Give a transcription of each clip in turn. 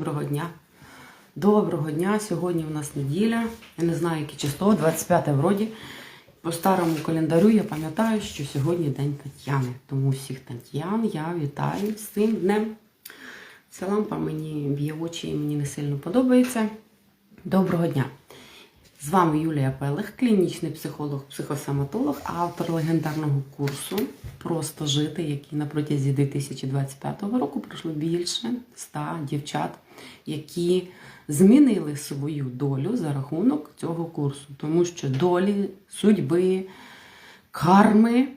Доброго дня. Доброго дня. Сьогодні у нас неділя. Я не знаю, яке число, 25 вроді. По старому календарю я пам'ятаю, що сьогодні День Тетяни. Тому всіх Тетян я вітаю з цим днем. Ця лампа мені б'є очі і мені не сильно подобається. Доброго дня! З вами Юлія Пелех, клінічний психолог, психосоматолог, автор легендарного курсу Просто жити, який на протязі 2025 року пройшло більше 100 дівчат, які змінили свою долю за рахунок цього курсу. Тому що долі, судьби, карми,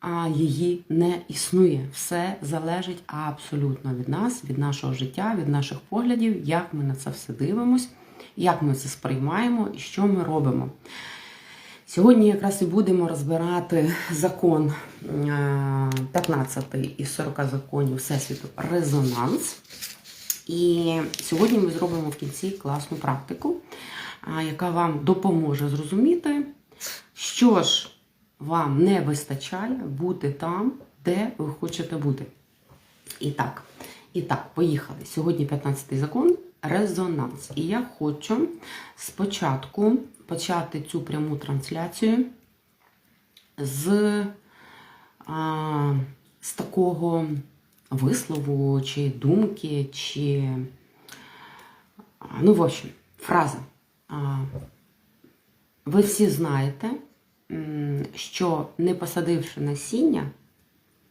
а її не існує. Все залежить абсолютно від нас, від нашого життя, від наших поглядів, як ми на це все дивимось, як ми це сприймаємо і що ми робимо. Сьогодні якраз і будемо розбирати закон е, 15 із 40 законів Всесвіту резонанс. І сьогодні ми зробимо в кінці класну практику, яка вам допоможе зрозуміти, що ж вам не вистачає бути там, де ви хочете бути. І так, і так, поїхали. Сьогодні 15-й закон резонанс. І я хочу спочатку почати цю пряму трансляцію з, а, з такого вислову, чи думки, чи, ну, в общем, фраза. А, ви всі знаєте, що не посадивши насіння,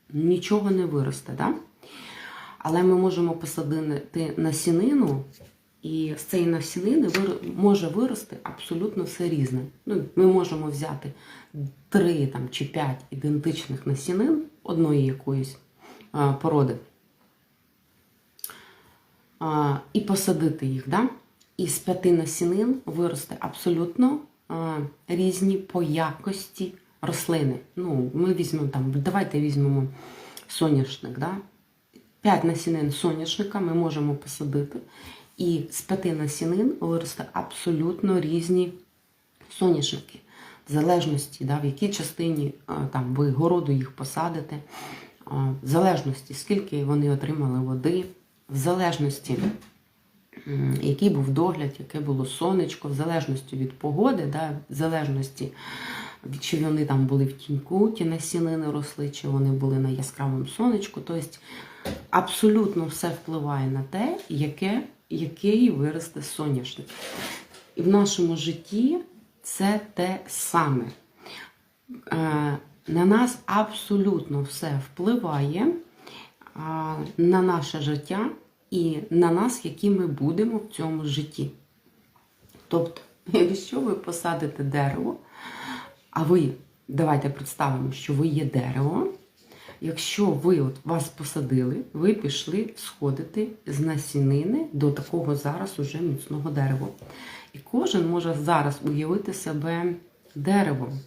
нічого не виросте, да? Але ми можемо посадити насінину, і з цієї насінини може вирости абсолютно все різне. Ну, ми можемо взяти три там, чи п'ять ідентичних насінин одної якоїсь а, породи а, і посадити їх. Да? І з п'яти насінин виросте абсолютно а, різні по якості рослини. Ну, ми візьмемо там, давайте візьмемо соняшник. Да? П'ять насінин соняшника ми можемо посадити, і з п'яти насінин виросте абсолютно різні соняшники. В залежності, да, в якій частині там, ви городу їх посадите, в залежності, скільки вони отримали води, в залежності, який був догляд, яке було сонечко, в залежності від погоди, да, в залежності чи вони там були в тіньку, ті насінини росли, чи вони були на яскравому сонечку. Тобто абсолютно все впливає на те, яке, який виросте соняшник. І в нашому житті це те саме. Е, На нас абсолютно все впливає на наше життя і на нас, які ми будемо в цьому житті. Тобто, якщо ви посадите дерево, а ви, давайте представимо, що ви є дерево. Якщо ви от вас посадили, ви пішли сходити з насінини до такого зараз уже міцного дерева. І кожен може зараз уявити себе деревом.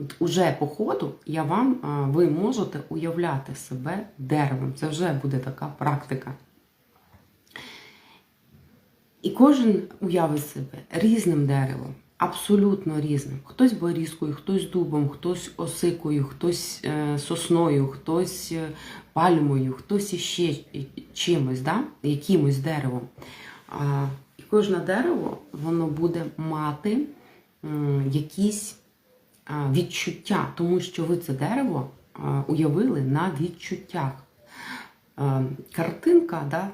От уже по ходу я вам, ви можете уявляти себе деревом. Це вже буде така практика. І кожен уявить себе різним деревом, абсолютно різним. Хтось борізкою, хтось дубом, хтось осикою, хтось е, сосною, хтось е, пальмою, хтось іще чимось, да? якимось деревом. І кожне дерево воно буде мати якісь відчуття, тому що ви це дерево уявили на відчуттях. Картинка, да,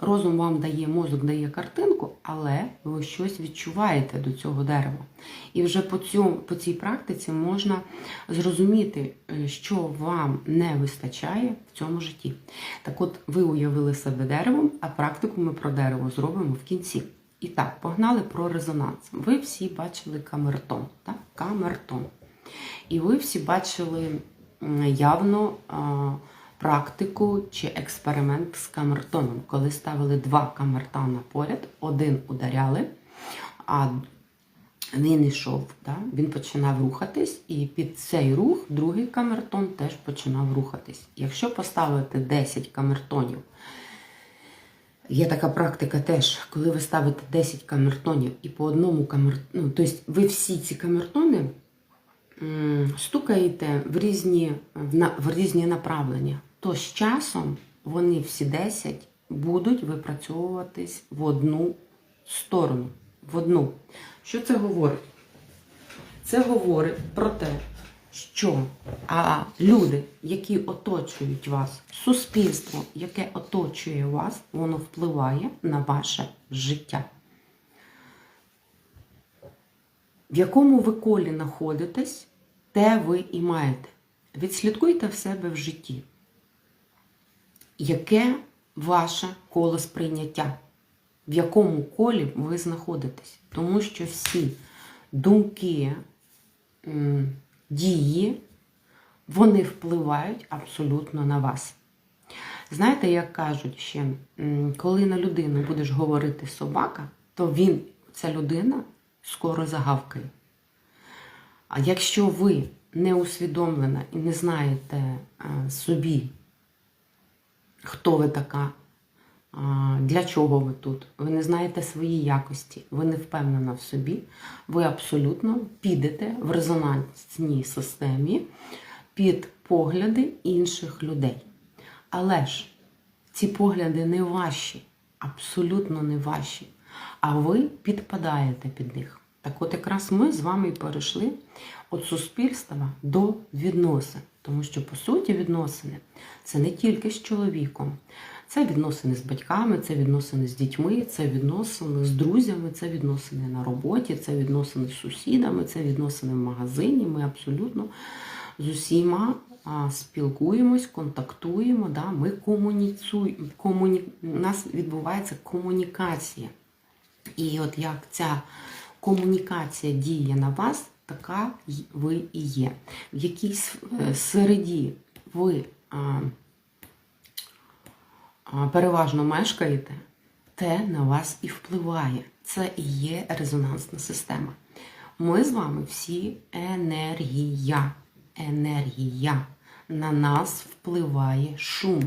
Розум вам дає, мозок дає картинку, але ви щось відчуваєте до цього дерева. І вже по, цьому, по цій практиці можна зрозуміти, е, що вам не вистачає в цьому житті. Так от, ви уявили себе деревом, а практику ми про дерево зробимо в кінці. І так, погнали про резонанс. Ви всі бачили камертон. Так? Камертон. І ви всі бачили явно. Практику чи експеримент з камертоном, коли ставили два камертона поряд, один ударяли, а він йшов, да? він починав рухатись, і під цей рух другий камертон теж починав рухатись. Якщо поставити 10 камертонів, є така практика теж, коли ви ставите 10 камертонів і по одному камертону, ну, тобто ви всі ці камертони стукаєте в різні, в, на, в різні направлення, то з часом вони всі 10 будуть випрацьовуватись в одну сторону. В одну. Що це говорить? Це говорить про те, що а, люди, які оточують вас, суспільство, яке оточує вас, воно впливає на ваше життя. В якому ви колі знаходитесь, те ви і маєте. Відслідкуйте в себе в житті. Яке ваше коло сприйняття? В якому колі ви знаходитесь? Тому що всі думки, дії, вони впливають абсолютно на вас. Знаєте, як кажуть ще, коли на людину будеш говорити собака, то він, ця людина, скоро загавкає. А якщо ви не усвідомлена і не знаєте собі, хто ви така, для чого ви тут, ви не знаєте свої якості, ви не впевнена в собі, ви абсолютно підете в резонансній системі під погляди інших людей. Але ж ці погляди не ваші, абсолютно не ваші, а ви підпадаєте під них. Так от якраз ми з вами і перейшли від суспільства до відносин. Тому що, по суті, відносини це не тільки з чоловіком, це відносини з батьками, це відносини з дітьми, це відносини з друзями, це відносини на роботі, це відносини з сусідами, це відносини в магазині. Ми абсолютно з усіма спілкуємось, контактуємо, да, ми комуніцуємо, комуні... у нас відбувається комунікація. І от як ця комунікація діє на вас, така ви і є. В якійсь е, середі ви переважно мешкаєте, те на вас і впливає. Це і є резонансна система. Ми з вами всі енергія. Енергія. На нас впливає шум.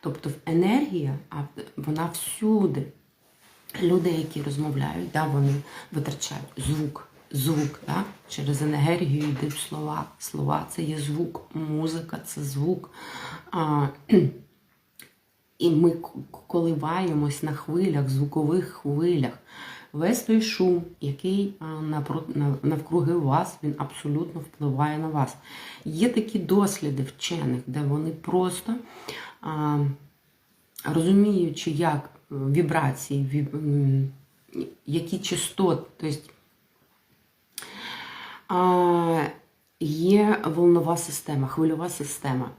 Тобто енергія, вона всюди. Люди, які розмовляють, да, вони витрачають звук. Звук, да? через енергію йдуть слова. Слова це є звук, музика це звук. А, і ми коливаємось на хвилях, звукових хвилях. Весь той шум, який навкруги вас, він абсолютно впливає на вас. Є такі досліди вчених, де вони просто розуміючи, як вібрації, віб- які частоти, тобто є волнова система, хвильова система.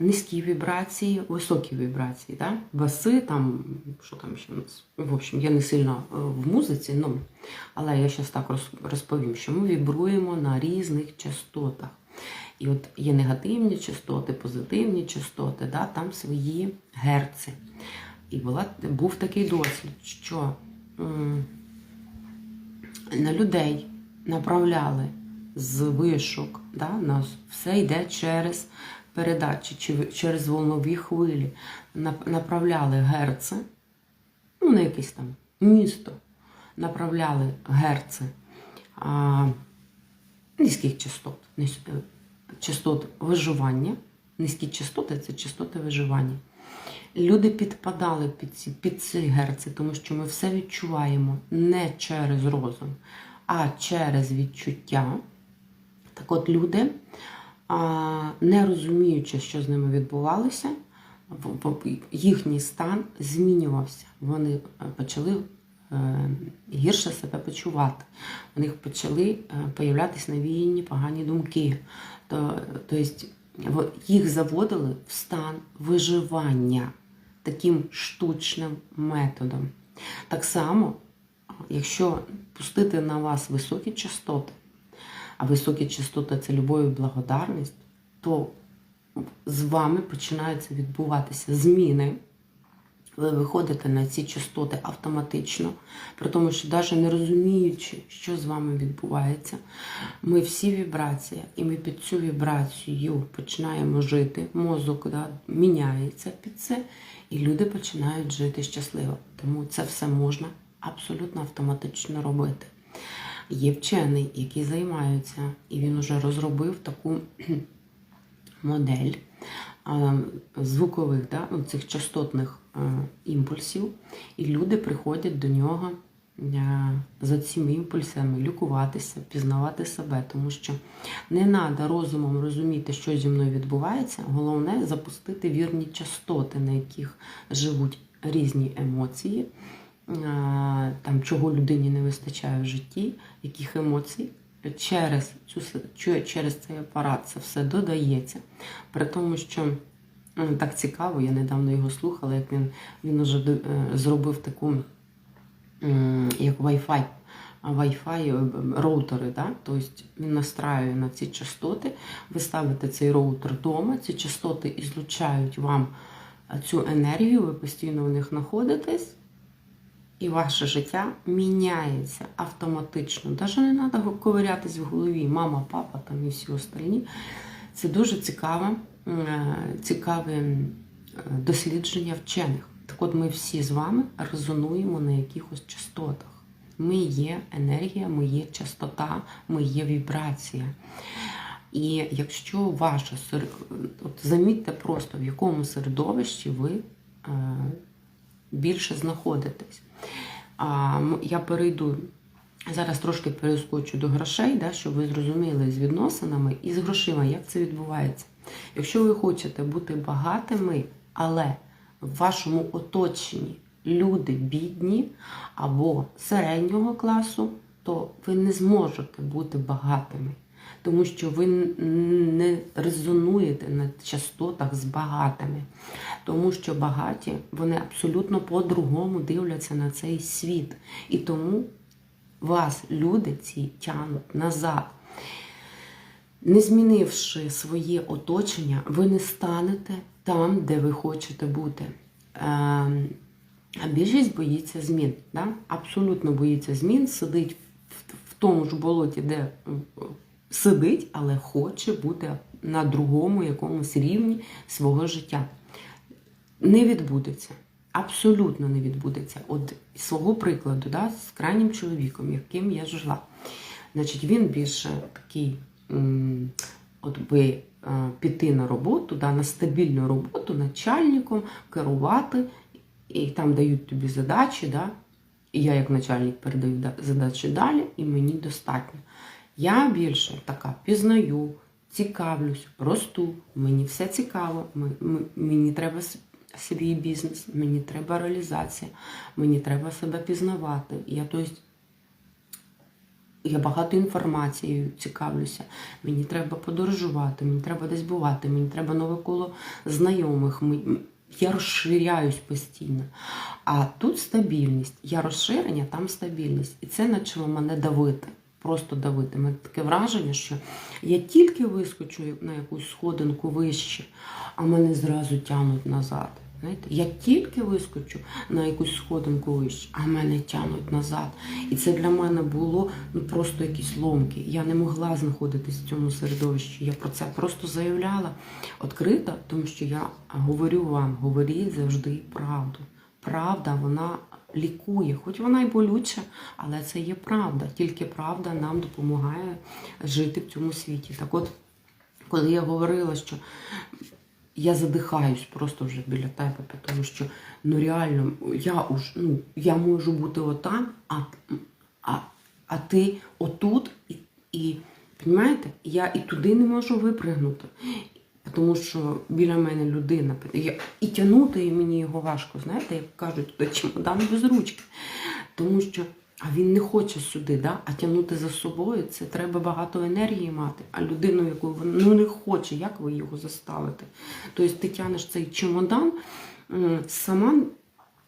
Низькі вібрації, високі вібрації, да? баси, там, що там ще у нас. В общем, я не сильно е, в музиці, ну, але я зараз так розповім, що ми вібруємо на різних частотах. І от є негативні частоти, позитивні частоти, да? там свої герци. І була, був такий досвід, що м, на людей направляли з вишок, да, нас все йде через передачі, чи- через волнові хвилі. Нап- Направляли герци, ну, на якесь там місто, направляли герци а, низьких частот, частот виживання. Низькі частоти це частоти виживання. Люди підпадали під ці, під ці герці, тому що ми все відчуваємо не через розум, а через відчуття. Так от люди, не розуміючи, що з ними відбувалося, їхній стан змінювався. Вони е, почали е, гірше себе почувати. У них почали е, появлятися навіяні погані думки. Тобто їх заводили в стан виживання таким штучним методом. Так само, якщо пустити на вас високі частоти, а високі частоти це любов і благодарність, то з вами починаються відбуватися зміни. Ви виходите на ці частоти автоматично, при тому, що навіть не розуміючи, що з вами відбувається, ми всі вібрації, і ми під цю вібрацію починаємо жити. Мозок да, міняється під це, і люди починають жити щасливо. Тому це все можна абсолютно автоматично робити. Є вчений, який займається, і він вже розробив таку модель звукових, да, ну, цих частотних е, імпульсів, і люди приходять до нього за цими імпульсами лікуватися, пізнавати себе, тому що не треба розумом розуміти, що зі мною відбувається. Головне запустити вірні частоти, на яких живуть різні емоції, е, там, чого людині не вистачає в житті, яких емоцій. Через, цю, через цей апарат це все додається. При тому, що так цікаво, я недавно його слухала, як він, він уже е, зробив таку як Wi-Fi, Wi-Fi е, роутери, да? тобто він настраює на ці частоти, ви ставите цей роутер вдома, ці частоти ізлучають вам е, цю енергію, ви постійно в них знаходитесь, і ваше життя міняється автоматично. Навіть не треба ковирятись в голові, мама, папа там і всі остальні. Це дуже цікаве, е, цікаве е, дослідження вчених. Так от ми всі з вами резонуємо на якихось частотах. Ми є енергія, ми є частота, ми є вібрація. І якщо ваше от замітьте просто, в якому середовищі ви е, більше знаходитесь. А, я перейду зараз трошки перескочу до грошей, да, щоб ви зрозуміли з відносинами і з грошима, як це відбувається. Якщо ви хочете бути багатими, але в вашому оточенні люди бідні або середнього класу, то ви не зможете бути багатими. Тому що ви не резонуєте на частотах з багатими. Тому що багаті вони абсолютно по-другому дивляться на цей світ. І тому вас люди ці тягнуть назад. Не змінивши своє оточення, ви не станете там, де ви хочете бути. Ем, А більшість боїться змін. Да? Абсолютно боїться змін, сидить в, тому ж болоті, де е, сидить, але хоче бути на другому якомусь рівні свого життя. Не відбудеться. Абсолютно не відбудеться. От свого прикладу, да, з крайнім чоловіком, яким я жила. Значить, він більше такий, от би піти на роботу, да, на стабільну роботу, начальником, керувати, і там дають тобі задачі, да, і я як начальник передаю задачі далі, і мені достатньо. Я більше така пізнаю, цікавлюсь, росту, мені все цікаво, мені треба свій бізнес, мені треба реалізація, мені треба себе пізнавати. Я, тобто, я багато інформацією цікавлюся. Мені треба подорожувати, мені треба десь бувати, мені треба нове коло знайомих. Я розширяюсь постійно. А тут стабільність. Я розширення, там стабільність. І це почало мене давити. Просто давити. Мене таке враження, що я тільки вискочу на якусь сходинку вище, а мене зразу тягнуть назад. Знаєте, я тільки вискочу на якусь сходинку вище, а мене тягнуть назад. І це для мене було ну, просто якісь ломки. Я не могла знаходитись в цьому середовищі. Я про це просто заявляла відкрито, тому що я говорю вам, говоріть завжди правду. Правда, вона лікує, хоч вона й болюча, але це є правда. Тільки правда нам допомагає жити в цьому світі. Так от, коли я говорила, що я задихаюсь просто вже біля тебе, тому що ну реально я уж ну я можу бути отам, а, а, а ти отут, і, і розумієте, я і туди не можу випригнути. Тому що біля мене людина і тягнути мені його важко, знаєте, як кажуть, чемодан без ручки. Тому що а він не хоче сюди, да? а тягнути за собою це треба багато енергії мати. А людину, яку він ну, не хоче, як ви його заставите? Тобто ти тягнеш цей чемодан, сама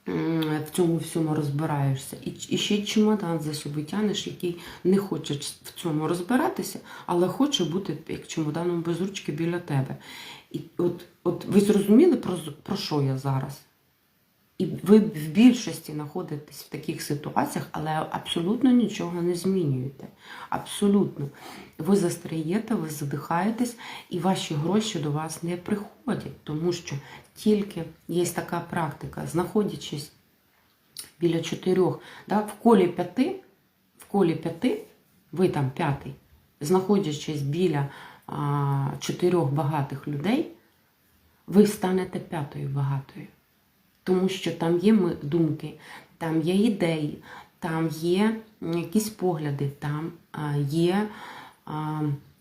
в цьому всьому розбираєшся. І, і ще й чемодан за собою тянеш, який не хоче в цьому розбиратися, але хоче бути як чемоданом без ручки біля тебе. І от, от ви зрозуміли, про, про що я зараз? І ви в більшості знаходитесь в таких ситуаціях, але абсолютно нічого не змінюєте. Абсолютно. Ви застряєте, ви задихаєтесь, і ваші гроші до вас не приходять, тому що тільки є така практика, знаходячись біля чотирьох, да, в колі п'яти, в колі п'яти, ви там п'ятий, знаходячись біля а, чотирьох багатих людей, ви станете п'ятою багатою. Тому що там є думки, там є ідеї, там є якісь погляди, там є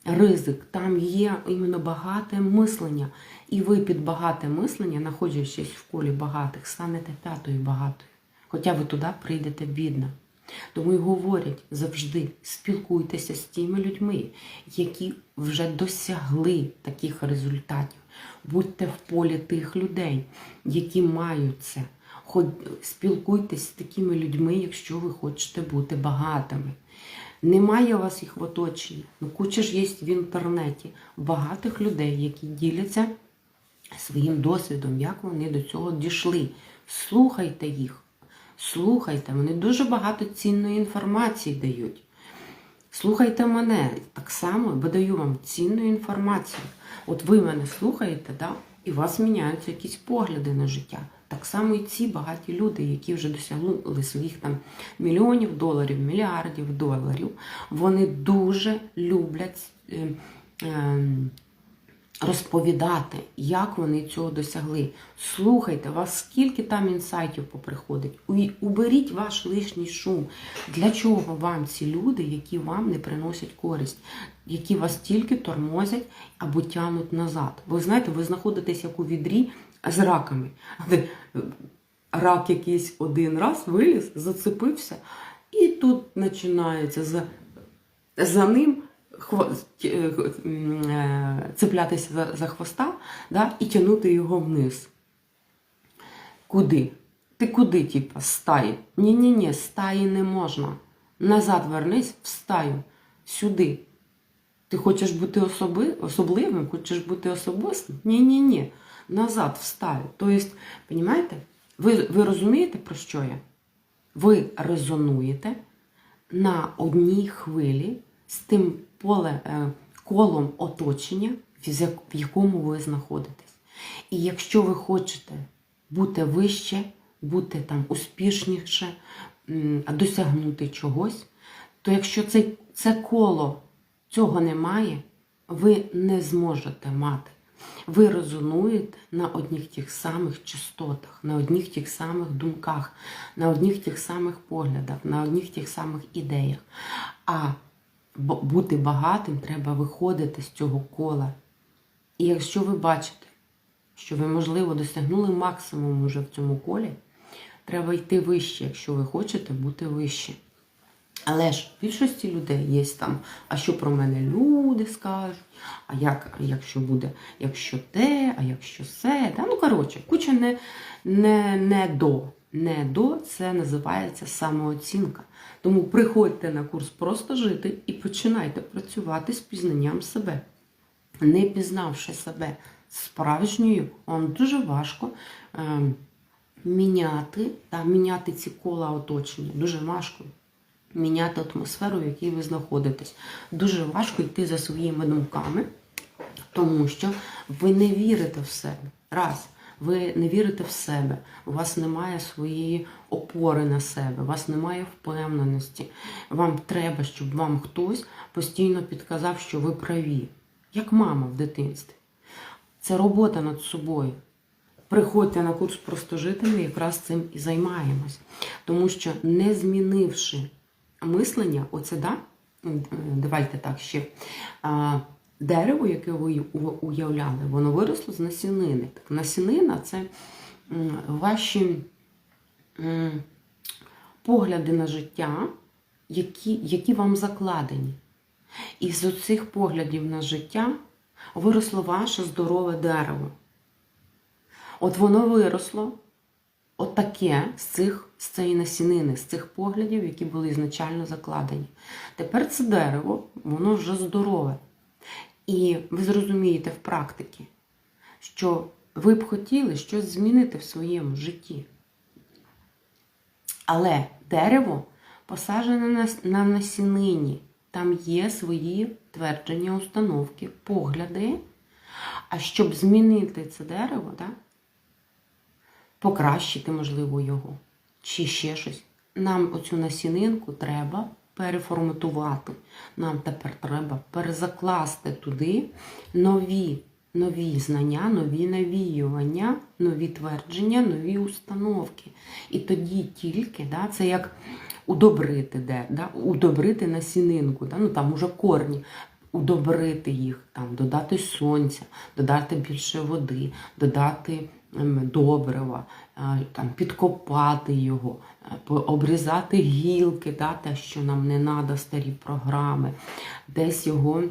ризик, там є іменно багате мислення. І ви під багате мислення, знаходячись в колі багатих, станете п'ятою багатою. Хоча ви туди прийдете бідна. Тому й говорять завжди спілкуйтеся з тими людьми, які вже досягли таких результатів. Будьте в полі тих людей, які мають це. Спілкуйтесь з такими людьми, якщо ви хочете бути багатими. Немає у вас їх в оточенні. Ну, куча ж є в інтернеті багатих людей, які діляться своїм досвідом, як вони до цього дійшли. Слухайте їх, слухайте, вони дуже багато цінної інформації дають. Слухайте мене так само, бо даю вам цінну інформацію. От ви мене слухаєте, да? і у вас міняються якісь погляди на життя. Так само і ці багаті люди, які вже досягли своїх там мільйонів доларів, мільярдів доларів, вони дуже люблять. е, е, розповідати, як вони цього досягли. Слухайте, вас скільки там інсайтів поприходить. Уберіть ваш лишній шум. Для чого вам ці люди, які вам не приносять користь, які вас тільки тормозять або тягнуть назад? Ви знаєте, ви знаходитесь як у відрі з раками. Рак якийсь один раз виліз, зацепився, і тут починається за, за ним цеплятися за, хвоста да, і тягнути його вниз. Куди? Ти куди, типа, стаї? Ні-ні-ні, стаї не можна. Назад вернись в стаю, сюди. Ти хочеш бути особи, особливим, хочеш бути особистим? Ні-ні-ні. Назад в стаю. Тобто, розумієте, ви, ви розумієте, про що я? Ви резонуєте на одній хвилі з тим поле, е, колом оточення, в якому ви знаходитесь. І якщо ви хочете бути вище, бути там успішніше, досягнути чогось, то якщо це, це коло цього немає, ви не зможете мати. Ви резонуєте на одних тих самих частотах, на одних тих самих думках, на одних тих самих поглядах, на одних тих самих ідеях. А бути багатим треба виходити з цього кола. І якщо ви бачите, що ви, можливо, досягнули максимум уже в цьому колі, треба йти вище, якщо ви хочете бути вище. Але ж в більшості людей є там, а що про мене люди скажуть, а як, якщо буде, якщо те, а якщо все. Да? Ну, коротше, куча не, не, не до. Не до це називається самооцінка. Тому приходьте на курс просто жити і починайте працювати з пізнанням себе. Не пізнавши себе справжньою, вам дуже важко. ем, міняти та міняти ці кола оточення. Дуже важко міняти атмосферу, в якій ви знаходитесь. Дуже важко йти за своїми думками, тому що ви не вірите в себе. Раз. Ви не вірите в себе, у вас немає своєї опори на себе, у вас немає впевненості. Вам треба, щоб вам хтось постійно підказав, що ви праві, як мама в дитинстві. Це робота над собою. Приходьте на курс просто жити, ми якраз цим і займаємось. Тому що не змінивши мислення, оце да, давайте так ще. Дерево, яке ви уявляли, воно виросло з насінини. Так, насінина це ваші погляди на життя, які, які вам закладені. І з оцих поглядів на життя виросло ваше здорове дерево. От воно виросло отаке з цих з цієї насінини, з цих поглядів, які були ізначально закладені. Тепер це дерево, воно вже здорове. І ви зрозумієте в практиці, що ви б хотіли щось змінити в своєму житті. Але дерево посаджене на, на насінині. Там є свої твердження, установки, погляди. А щоб змінити це дерево, так, покращити, можливо, його, чи ще щось, нам оцю насінинку треба переформатувати. Нам тепер треба перезакласти туди нові нові знання, нові навіювання, нові твердження, нові установки. І тоді тільки да, це як удобрити, де, да, удобрити насінинку, да, ну там уже корні. Удобрити їх, там, додати сонця, додати більше води, додати ем, добрива, там, підкопати його, обрізати гілки, да, те, що нам не треба, старі програми, десь його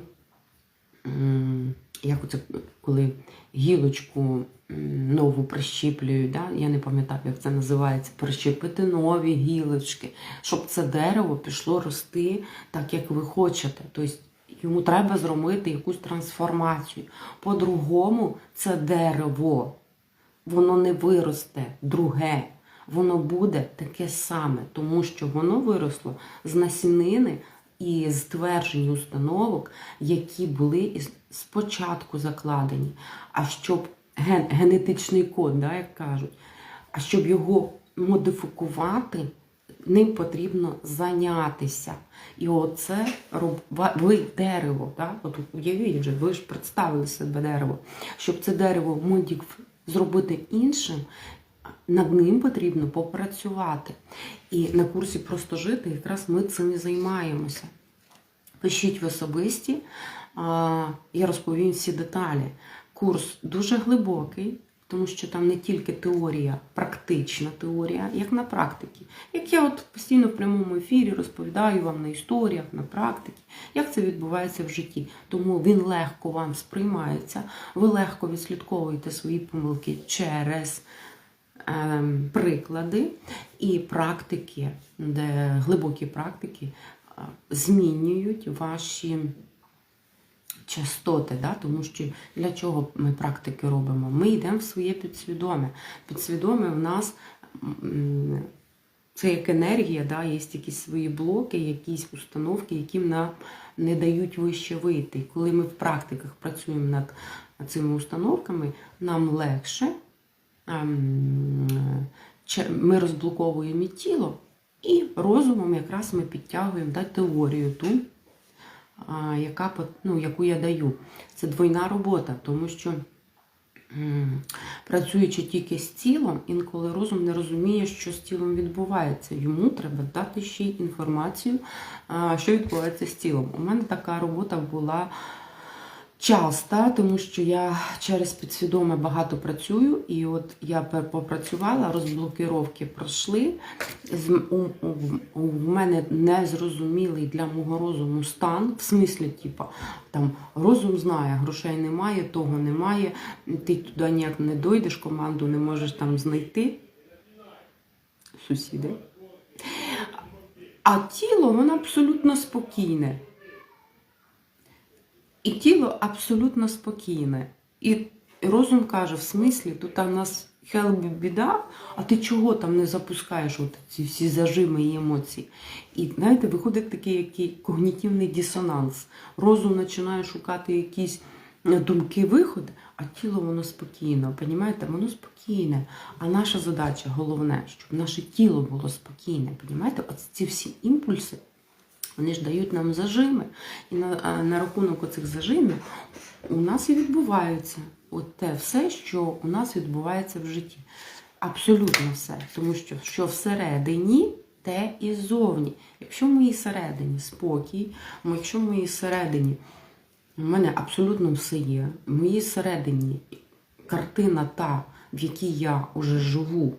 як оце, коли гілочку нову прищіплюють, да? я не пам'ятаю, як це називається, прищепити нові гілочки, щоб це дерево пішло рости так, як ви хочете. Тобто йому треба зробити якусь трансформацію. По-другому, це дерево, воно не виросте друге. Воно буде таке саме, тому що воно виросло з насінини і з тверджень установок, які були спочатку закладені. А щоб ген, генетичний код, да, як кажуть, а щоб його модифікувати, ним потрібно зайнятися. І оце роб... ви дерево. Да? От уявіть вже, ви ж представили себе дерево. Щоб це дерево модиф... зробити іншим, над ним потрібно попрацювати. І на курсі просто жити якраз ми цим і займаємося. Пишіть в особисті, я розповім всі деталі. Курс дуже глибокий, тому що там не тільки теорія, практична теорія, як на практиці. Як я от постійно в прямому ефірі розповідаю вам на історіях, на практиці, як це відбувається в житті. Тому він легко вам сприймається, ви легко відслідковуєте свої помилки через ем, приклади і практики, де глибокі практики е, змінюють ваші частоти, да? тому що для чого ми практики робимо? Ми йдемо в своє підсвідоме. Підсвідоме в нас це як енергія, да? є якісь свої блоки, якісь установки, які нам не дають вище вийти. І коли ми в практиках працюємо над цими установками, нам легше ем, ми розблоковуємо тіло, і розумом якраз ми підтягуємо да, теорію ту, яка, ну, яку я даю. Це двойна робота, тому що працюючи тільки з тілом, інколи розум не розуміє, що з тілом відбувається. Йому треба дати ще й інформацію, що відбувається з тілом. У мене така робота була часто, тому що я через підсвідоме багато працюю, і от я попрацювала, розблокировки пройшли. У, у, у мене незрозумілий для мого розуму стан, в смислі, типа, там розум знає, грошей немає, того немає, ти туди ніяк не дойдеш, команду не можеш там знайти. Сусіди. А тіло, воно абсолютно спокійне. І тіло абсолютно спокійне. І розум каже, в смислі, тут у нас хелбі біда, а ти чого там не запускаєш от ці всі зажими і емоції? І знаєте, виходить такий який когнітивний дисонанс. Розум починає шукати якісь е, думки виходи, а тіло воно спокійно. Понімаєте, воно спокійне. А наша задача головне, щоб наше тіло було спокійне. Понімаєте, от ці всі імпульси. Вони ж дають нам зажими. І на, на рахунок оцих зажимів у нас і відбувається от те все, що у нас відбувається в житті. Абсолютно все. Тому що що всередині, те і ззовні. Якщо в моїй середині спокій, якщо в моїй середині у мене абсолютно все є, в моїй середині картина та, в якій я вже живу,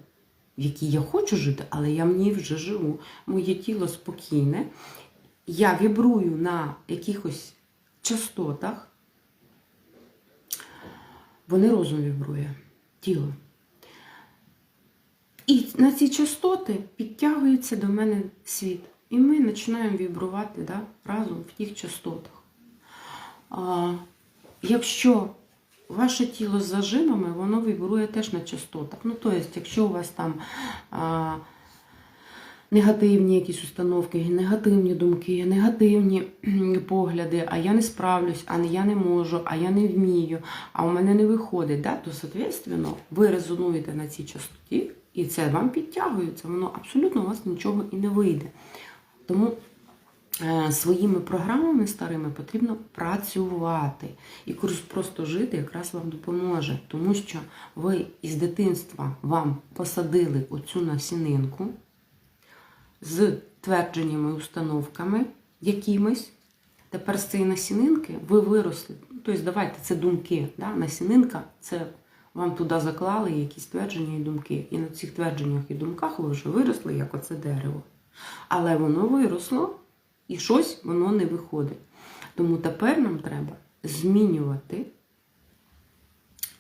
в якій я хочу жити, але я в ній вже живу. Моє тіло спокійне, я вібрую на якихось частотах, вони розум вібрує, тіло. І на ці частоти підтягується до мене світ. І ми починаємо вібрувати да, разом в тих частотах. А, якщо ваше тіло з зажимами, воно вібрує теж на частотах. Ну, тобто, якщо у вас там а, негативні якісь установки, негативні думки, негативні погляди, а я не справлюсь, а я не можу, а я не вмію, а у мене не виходить, да? то, соответственно, ви резонуєте на цій частоті, і це вам підтягується, воно абсолютно у вас нічого і не вийде. Тому е, своїми програмами старими потрібно працювати. І курс просто жити якраз вам допоможе, тому що ви із дитинства вам посадили оцю насінинку з твердженнями, установками якимись. Тепер з цієї насінинки ви виросли. Тобто, давайте це думки. Да? Насінинка це вам туди заклали якісь твердження і думки. І на цих твердженнях і думках ви вже виросли, як оце дерево. Але воно виросло і щось воно не виходить. Тому тепер нам треба змінювати,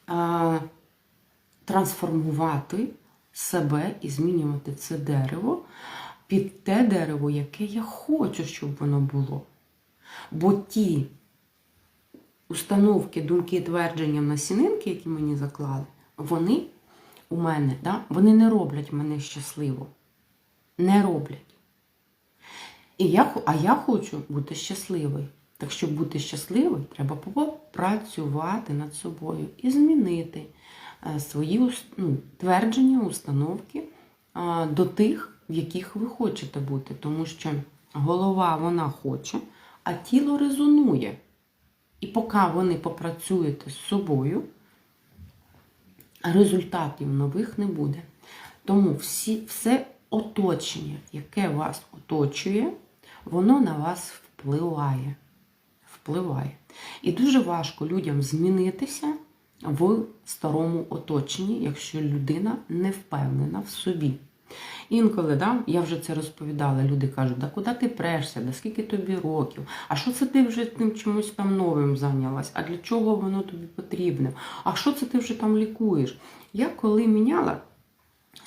а, трансформувати себе і змінювати це дерево під те дерево, яке я хочу, щоб воно було. Бо ті установки, думки, твердження насінинки, які мені заклали, вони у мене, да, вони не роблять мене щасливо. Не роблять. І я, а я хочу бути щасливою. Так щоб бути щасливою, треба попрацювати над собою і змінити е, свої ну, твердження, установки до тих, в яких ви хочете бути. Тому що голова вона хоче, а тіло резонує. І поки вони попрацюєте з собою, результатів нових не буде. Тому всі, все оточення, яке вас оточує, воно на вас впливає. Впливає. І дуже важко людям змінитися в старому оточенні, якщо людина не впевнена в собі. Інколи, да, я вже це розповідала, люди кажуть, да куди ти прешся, да скільки тобі років, а що це ти вже тим чимось там новим зайнялась, а для чого воно тобі потрібне, а що це ти вже там лікуєш? Я коли міняла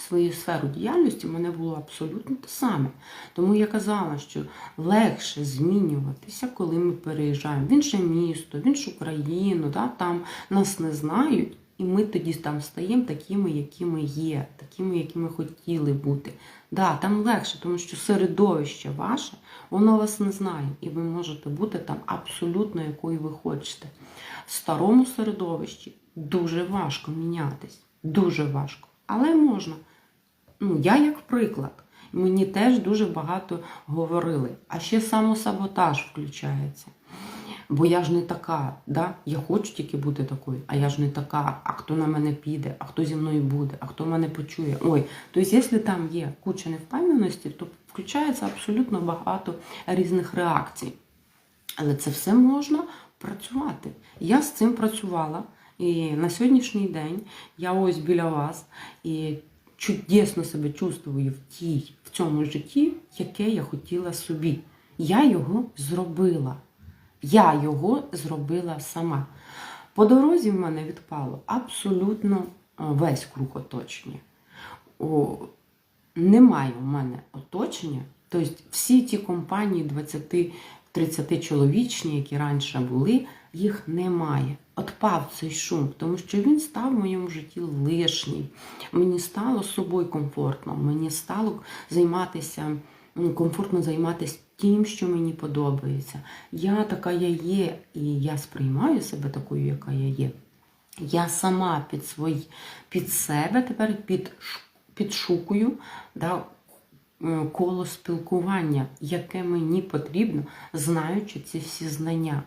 свою сферу діяльності, мене було абсолютно те саме. Тому я казала, що легше змінюватися, коли ми переїжджаємо в інше місто, в іншу країну, да, там нас не знають. І ми тоді там стаємо такими, якими є, такими, якими хотіли бути. Да, там легше, тому що середовище ваше, воно вас не знає, і ви можете бути там абсолютно якою ви хочете. В старому середовищі дуже важко мінятись. Дуже важко. Але можна. Ну, я як приклад. Мені теж дуже багато говорили. А ще самосаботаж включається. Бо я ж не така, да? я хочу тільки бути такою, а я ж не така, а хто на мене піде, а хто зі мною буде, а хто мене почує. Ой, тобто, якщо там є куча невпевненості, то включається абсолютно багато різних реакцій. Але це все можна працювати. Я з цим працювала. І на сьогоднішній день я ось біля вас і чудесно себе чувствую в тій, в цьому житті, яке я хотіла собі. Я його зробила. Я його зробила сама. По дорозі в мене відпало абсолютно е, весь круг оточення. О, немає в мене оточення. Тобто всі ті компанії 20-30 чоловічні, які раніше були, їх немає. Отпав цей шум, тому що він став в моєму житті лишній. Мені стало з собою комфортно, мені стало займатися, комфортно займатися тим, що мені подобається. Я така я є, і я сприймаю себе такою, яка я є. Я сама під свої, під себе тепер під, підшукую да, е, коло спілкування, яке мені потрібно, знаючи ці всі знання.